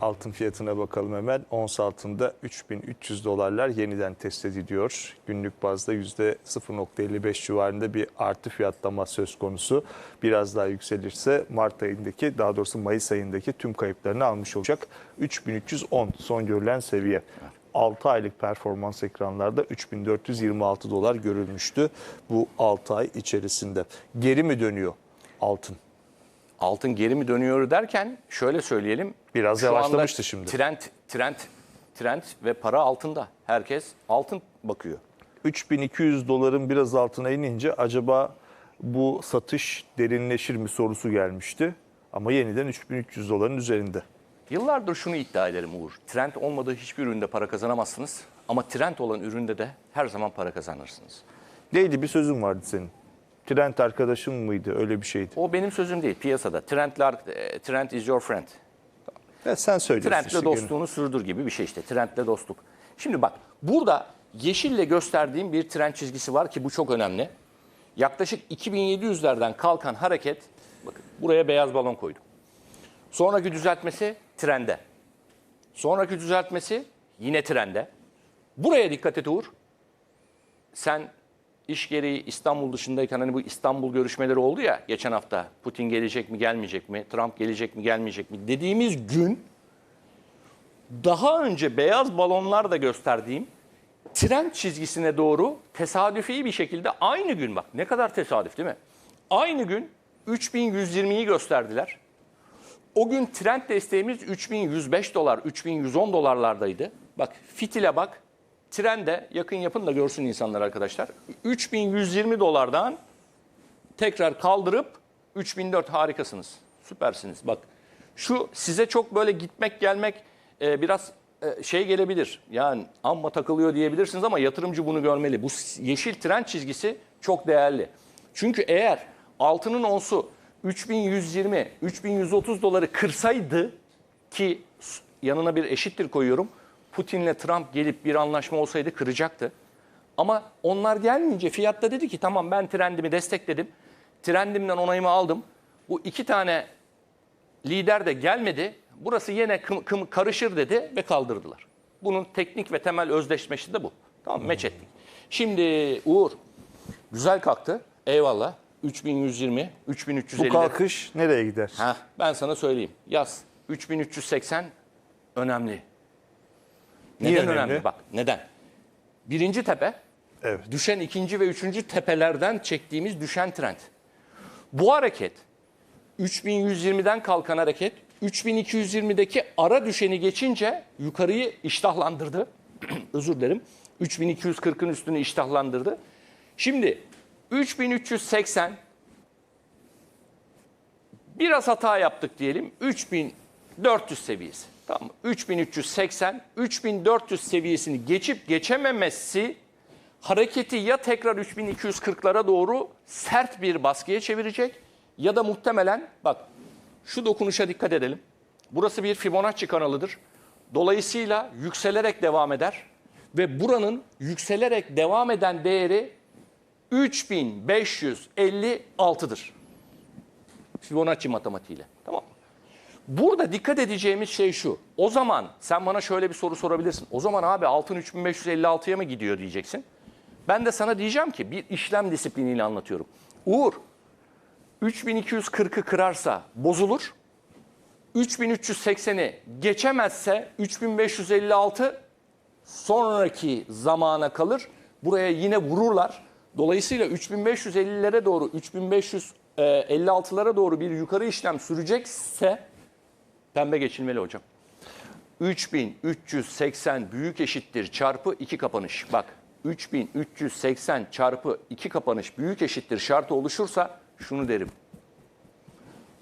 altın fiyatına bakalım hemen. Ons altında 3300 dolarlar yeniden test ediliyor. Günlük bazda %0.55 civarında bir artı fiyatlama söz konusu. Biraz daha yükselirse Mart ayındaki daha doğrusu Mayıs ayındaki tüm kayıplarını almış olacak. 3310 son görülen seviye. 6 aylık performans ekranlarda 3426 dolar görülmüştü bu 6 ay içerisinde. Geri mi dönüyor altın? Altın geri mi dönüyor derken şöyle söyleyelim. Biraz Şu anda yavaşlamıştı şimdi. Trend, trend, trend ve para altında. Herkes altın bakıyor. 3200 doların biraz altına inince acaba bu satış derinleşir mi sorusu gelmişti. Ama yeniden 3300 doların üzerinde. Yıllardır şunu iddia ederim Uğur. Trend olmadığı hiçbir üründe para kazanamazsınız. Ama trend olan üründe de her zaman para kazanırsınız. Neydi bir sözün vardı senin? Trend arkadaşın mıydı? Öyle bir şeydi. O benim sözüm değil piyasada. Trendler, e, trend is your friend. Ya sen söylüyorsun. Trendle işte gene. dostluğunu sürdür gibi bir şey işte. Trendle dostluk. Şimdi bak burada yeşille gösterdiğim bir trend çizgisi var ki bu çok önemli. Yaklaşık 2700'lerden kalkan hareket, bakın buraya beyaz balon koydum. Sonraki düzeltmesi trende. Sonraki düzeltmesi yine trende. Buraya dikkat et Uğur. Sen iş gereği İstanbul dışındayken hani bu İstanbul görüşmeleri oldu ya geçen hafta. Putin gelecek mi gelmeyecek mi? Trump gelecek mi gelmeyecek mi? Dediğimiz gün daha önce beyaz balonlar da gösterdiğim trend çizgisine doğru tesadüfi bir şekilde aynı gün bak ne kadar tesadüf değil mi? Aynı gün 3120'yi gösterdiler. O gün trend desteğimiz 3105 dolar, 3110 dolarlardaydı. Bak fitile bak. Trende yakın yapın da görsün insanlar arkadaşlar. 3120 dolardan tekrar kaldırıp 3004 harikasınız. Süpersiniz. Bak şu size çok böyle gitmek gelmek e, biraz e, şey gelebilir. Yani amma takılıyor diyebilirsiniz ama yatırımcı bunu görmeli. Bu yeşil trend çizgisi çok değerli. Çünkü eğer altının onsu 3120, 3130 doları kırsaydı ki yanına bir eşittir koyuyorum. Putin'le Trump gelip bir anlaşma olsaydı kıracaktı. Ama onlar gelmeyince fiyatta dedi ki tamam ben trendimi destekledim. Trendimden onayımı aldım. Bu iki tane lider de gelmedi. Burası yine kım, kım- karışır dedi ve kaldırdılar. Bunun teknik ve temel özdeşleşmesi de bu. Tamam meç ettik. Şimdi Uğur güzel kalktı. Eyvallah. 3120, Bu 3350. kalkış nereye gider? Heh, ben sana söyleyeyim. Yaz. 3380 önemli. Neden Niye önemli? önemli? Bak neden? Birinci tepe, Evet. düşen ikinci ve üçüncü tepelerden çektiğimiz düşen trend. Bu hareket 3120'den kalkan hareket 3220'deki ara düşeni geçince yukarıyı iştahlandırdı. Özür dilerim. 3240'ın üstünü iştahlandırdı. Şimdi 3380 biraz hata yaptık diyelim. 3400 seviyesi. Tamam mı? 3380, 3400 seviyesini geçip geçememesi hareketi ya tekrar 3240'lara doğru sert bir baskıya çevirecek ya da muhtemelen bak şu dokunuşa dikkat edelim. Burası bir Fibonacci kanalıdır. Dolayısıyla yükselerek devam eder ve buranın yükselerek devam eden değeri 3556'dır. Fibonacci matematiğiyle. Tamam mı? Burada dikkat edeceğimiz şey şu. O zaman sen bana şöyle bir soru sorabilirsin. O zaman abi altın 3556'ya mı gidiyor diyeceksin. Ben de sana diyeceğim ki bir işlem disipliniyle anlatıyorum. Uğur 3240'ı kırarsa bozulur. 3380'i geçemezse 3556 sonraki zamana kalır. Buraya yine vururlar. Dolayısıyla 3550'lere doğru 3556'lara doğru bir yukarı işlem sürecekse pembe geçilmeli hocam. 3380 büyük eşittir çarpı 2 kapanış. Bak 3380 çarpı 2 kapanış büyük eşittir şartı oluşursa şunu derim.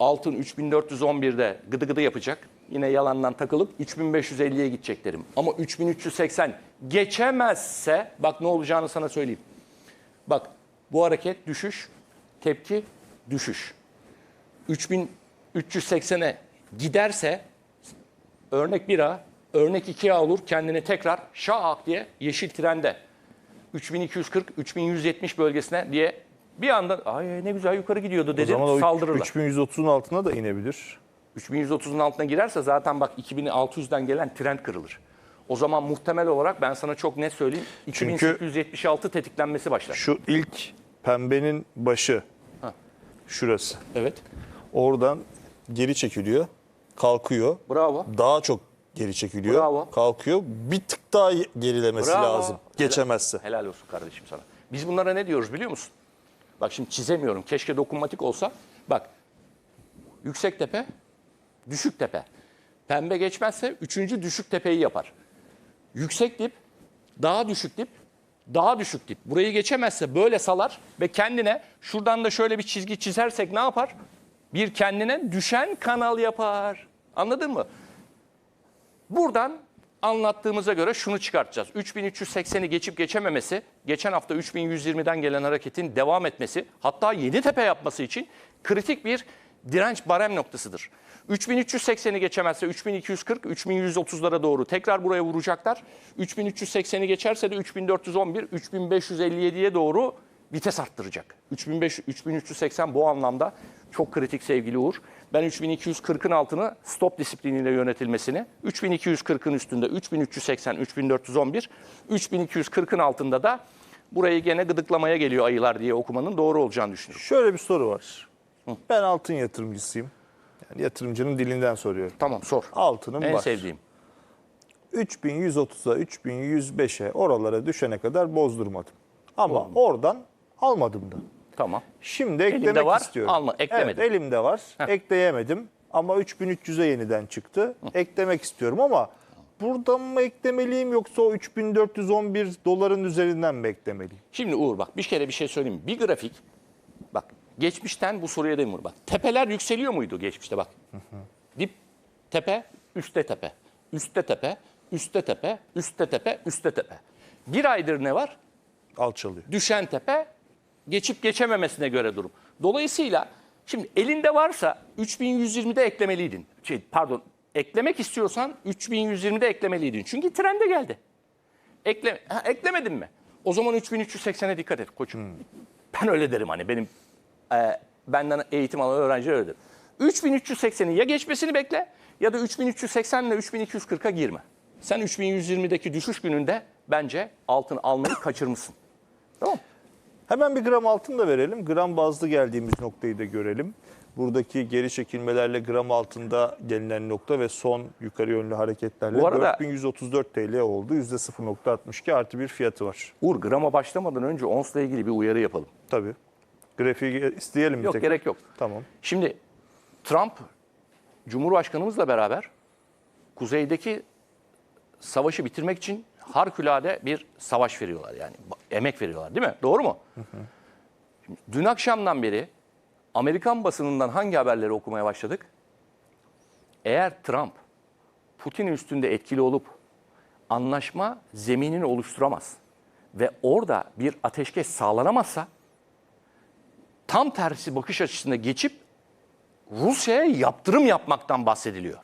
Altın 3411'de gıdı gıdı yapacak. Yine yalandan takılıp 3550'ye gidecek derim. Ama 3380 geçemezse bak ne olacağını sana söyleyeyim. Bak bu hareket düşüş, tepki düşüş. 3380'e giderse örnek 1A, örnek 2A olur kendini tekrar şah diye yeşil trende 3240 3170 bölgesine diye bir anda ay ne güzel yukarı gidiyordu O dedi zaman o saldırırlar. 3130'un altına da inebilir. 3130'un altına girerse zaten bak 2600'den gelen trend kırılır. O zaman muhtemel olarak ben sana çok net söyleyeyim. Çünkü- 2876 tetiklenmesi başlar. Şu ilk pembenin başı Ha. şurası. Evet. Oradan geri çekiliyor, kalkıyor. Bravo. Daha çok geri çekiliyor, Bravo. kalkıyor. Bir tık daha gerilemesi Bravo. lazım. Geçemezse. Helal olsun kardeşim sana. Biz bunlara ne diyoruz biliyor musun? Bak şimdi çizemiyorum. Keşke dokunmatik olsa. Bak. Yüksek tepe, düşük tepe. Pembe geçmezse üçüncü düşük tepeyi yapar. Yüksek dip, daha düşük dip, daha düşük dip. Burayı geçemezse böyle salar ve kendine şuradan da şöyle bir çizgi çizersek ne yapar? Bir kendine düşen kanal yapar. Anladın mı? Buradan anlattığımıza göre şunu çıkartacağız. 3380'i geçip geçememesi, geçen hafta 3120'den gelen hareketin devam etmesi, hatta yeni tepe yapması için kritik bir direnç barem noktasıdır. 3380'i geçemezse 3240, 3130'lara doğru tekrar buraya vuracaklar. 3380'i geçerse de 3411, 3557'ye doğru vites arttıracak. 3500, 3380 bu anlamda çok kritik sevgili Uğur. Ben 3240'ın altını stop disipliniyle yönetilmesini, 3240'ın üstünde 3380, 3411, 3240'ın altında da burayı gene gıdıklamaya geliyor ayılar diye okumanın doğru olacağını düşünüyorum. Şöyle bir soru var. Ben altın yatırımcısıyım. Yani yatırımcının dilinden soruyorum. Tamam sor. Altının En var. sevdiğim. 3130'a, 3105'e oralara düşene kadar bozdurmadım. Ama oradan almadım da. Tamam. Şimdi Elimde eklemek var, istiyorum. alma- eklemedim. Evet elimde var. Ekleyemedim. Ama 3300'e yeniden çıktı. Eklemek istiyorum ama buradan mı eklemeliyim yoksa o 3411 doların üzerinden mi eklemeliyim? Şimdi Uğur bak bir kere bir şey söyleyeyim. Bir grafik bak geçmişten bu soruya da Uğur bak. Tepeler yükseliyor muydu geçmişte bak. Dip tepe, üstte tepe. Üstte tepe, üstte tepe, üstte tepe, üstte tepe. Bir aydır ne var? Alçalıyor. düşen tepe geçip geçememesine göre durum. Dolayısıyla şimdi elinde varsa 3120'de eklemeliydin. Şey, pardon eklemek istiyorsan 3120'de eklemeliydin. Çünkü trende geldi. Ekle, ha, eklemedin mi? O zaman 3380'e dikkat et koçum. Ben öyle derim hani benim e, benden eğitim alan öğrenciler öyle der. 3380'i ya geçmesini bekle ya da 3380 ile 3240'a girme. Sen 3120'deki düşüş gününde bence altın almayı kaçırmışsın. Tamam mı? Hemen bir gram altın da verelim. Gram bazlı geldiğimiz noktayı da görelim. Buradaki geri çekilmelerle gram altında gelinen nokta ve son yukarı yönlü hareketlerle Bu arada- 4134 TL oldu. %0.62 artı bir fiyatı var. Uğur grama başlamadan önce ONS'la ilgili bir uyarı yapalım. Tabii. Grafiği isteyelim bir Yok gerek yok. Tamam. Şimdi Trump Cumhurbaşkanımızla beraber kuzeydeki savaşı bitirmek için harikulade bir savaş veriyorlar yani emek veriyorlar değil mi? Doğru mu? Şimdi, dün akşamdan beri Amerikan basınından hangi haberleri okumaya başladık? Eğer Trump Putin'in üstünde etkili olup anlaşma zeminini oluşturamaz ve orada bir ateşkes sağlanamazsa tam tersi bakış açısına geçip Rusya'ya yaptırım yapmaktan bahsediliyor.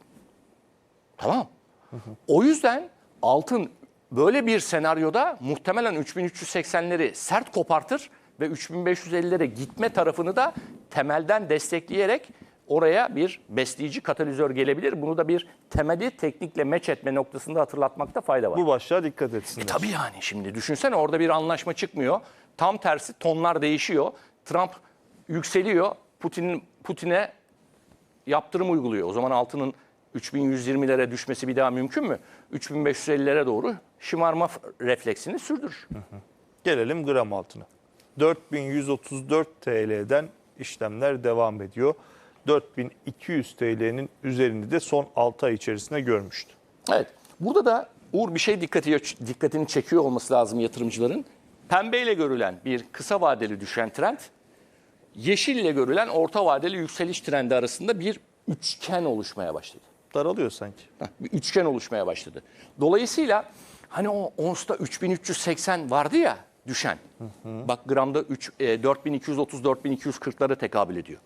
Tamam. O yüzden altın böyle bir senaryoda muhtemelen 3380'leri sert kopartır ve 3550'lere gitme tarafını da temelden destekleyerek oraya bir besleyici katalizör gelebilir. Bunu da bir temeli teknikle meç etme noktasında hatırlatmakta fayda var. Bu başlığa dikkat etsinler. E tabii yani şimdi düşünsene orada bir anlaşma çıkmıyor. Tam tersi tonlar değişiyor. Trump yükseliyor. Putin Putin'e yaptırım uyguluyor. O zaman altının 3120'lere düşmesi bir daha mümkün mü? 3550'lere doğru şımarma refleksini sürdürür. Gelelim gram altına. 4134 TL'den işlemler devam ediyor. 4200 TL'nin üzerini de son 6 ay içerisinde görmüştü. Evet. Burada da Uğur bir şey dikkati, dikkatini çekiyor olması lazım yatırımcıların. Pembeyle görülen bir kısa vadeli düşen trend, yeşille görülen orta vadeli yükseliş trendi arasında bir üçgen oluşmaya başladı. Daralıyor sanki. Heh, bir üçgen oluşmaya başladı. Dolayısıyla hani o onsta 3380 vardı ya düşen. Bak gramda 3, e, 4230-4240'lara tekabül ediyor.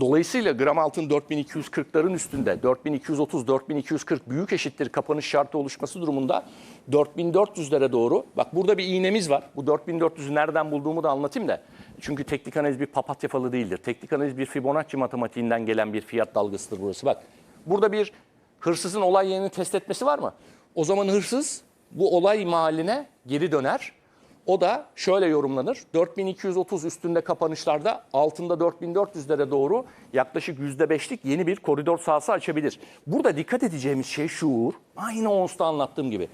Dolayısıyla gram altın 4240'ların üstünde 4230-4240 büyük eşittir kapanış şartı oluşması durumunda 4400'lere doğru bak burada bir iğnemiz var. Bu 4400'ü nereden bulduğumu da anlatayım da Çünkü teknik analiz bir papatya falı değildir. Teknik analiz bir Fibonacci matematiğinden gelen bir fiyat dalgasıdır burası. Bak burada bir hırsızın olay yerini test etmesi var mı? O zaman hırsız bu olay mahalline geri döner. O da şöyle yorumlanır. 4230 üstünde kapanışlarda altında 4400'lere doğru yaklaşık %5'lik yeni bir koridor sahası açabilir. Burada dikkat edeceğimiz şey şu Uğur. Aynı ONS'ta anlattığım gibi.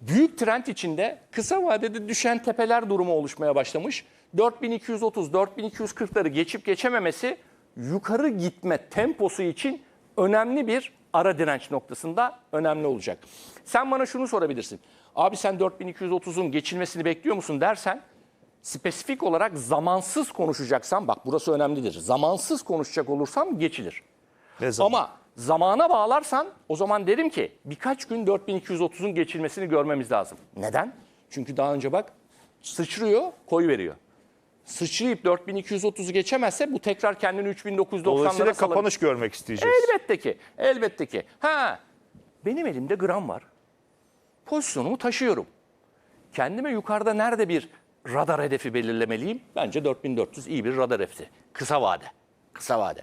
Büyük trend içinde kısa vadede düşen tepeler durumu oluşmaya başlamış. 4230, 4240'ları geçip geçememesi yukarı gitme temposu için önemli bir ara direnç noktasında önemli olacak. Sen bana şunu sorabilirsin. Abi sen 4230'un geçilmesini bekliyor musun dersen spesifik olarak zamansız konuşacaksam bak burası önemlidir. Zamansız konuşacak olursam geçilir. Ne zaman? Ama zamana bağlarsan o zaman derim ki birkaç gün 4230'un geçilmesini görmemiz lazım. Neden? Çünkü daha önce bak sıçrıyor, koyu veriyor. Sıçrayıp 4230'u geçemezse bu tekrar kendini 3990'lara Dolayısıyla salabilir. kapanış görmek isteyeceğiz. Elbette ki, elbette ki. Ha, benim elimde gram var. Pozisyonumu taşıyorum. Kendime yukarıda nerede bir radar hedefi belirlemeliyim? Bence 4400 iyi bir radar hedefi. Kısa vade. Kısa vade.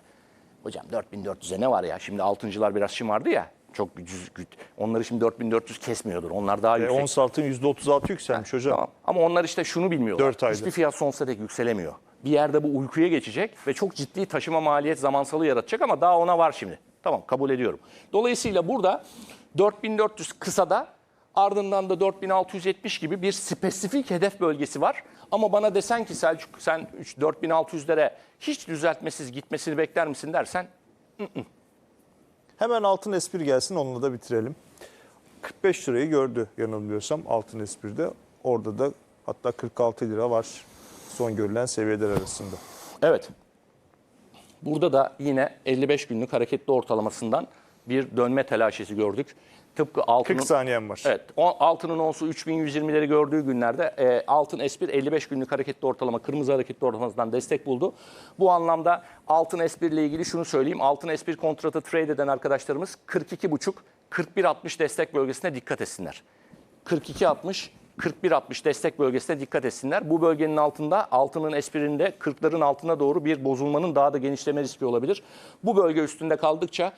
Hocam 4400'e ne var ya? Şimdi altıncılar biraz şımardı ya. Çok gücüz, güt. Onları şimdi 4400 kesmiyordur. Onlar daha E, yüksek. ons altın %36 yükselmiş hocam. Tamam. Ama onlar işte şunu bilmiyorlar. Dört ayda. Hiçbir fiyat sonsuza dek yükselemiyor. Bir yerde bu uykuya geçecek ve çok ciddi taşıma maliyet zamansalı yaratacak ama daha ona var şimdi. Tamam kabul ediyorum. Dolayısıyla burada 4400 kısada ardından da 4670 gibi bir spesifik hedef bölgesi var. Ama bana desen ki Selçuk sen 3 4600'lere hiç düzeltmesiz gitmesini bekler misin dersen Hemen altın espri gelsin onunla da bitirelim. 45 lirayı gördü yanılmıyorsam altın espride. Orada da hatta 46 lira var son görülen seviyeler arasında. Evet. Burada da yine 55 günlük hareketli ortalamasından bir dönme telaşesi gördük. Tıpkı altının 40 saniyem var. Evet, o- altının onsu 3120'leri gördüğü günlerde e, altın S1 55 günlük hareketli ortalama, kırmızı hareketli ortalamasından destek buldu. Bu anlamda altın S1 ile ilgili şunu söyleyeyim. Altın S1 kontratı trade eden arkadaşlarımız 42,5 41.60 destek bölgesine dikkat etsinler. 42.60 41.60 destek bölgesine dikkat etsinler. Bu bölgenin altında altının S1'inde 40'ların altına doğru bir bozulmanın daha da genişleme riski olabilir. Bu bölge üstünde kaldıkça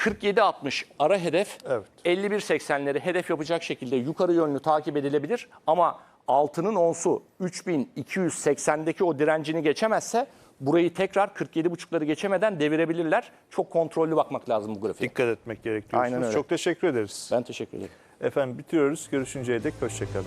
47.60 ara hedef, Evet. 51.80'leri hedef yapacak şekilde yukarı yönlü takip edilebilir. Ama altının onsu 3280'deki o direncini geçemezse burayı tekrar 47.5'ları geçemeden devirebilirler. Çok kontrollü bakmak lazım bu grafiğe. Dikkat etmek gerekiyor. Aynen öyle. Çok teşekkür ederiz. Ben teşekkür ederim. Efendim bitiriyoruz. Görüşünceye dek hoşçakalın.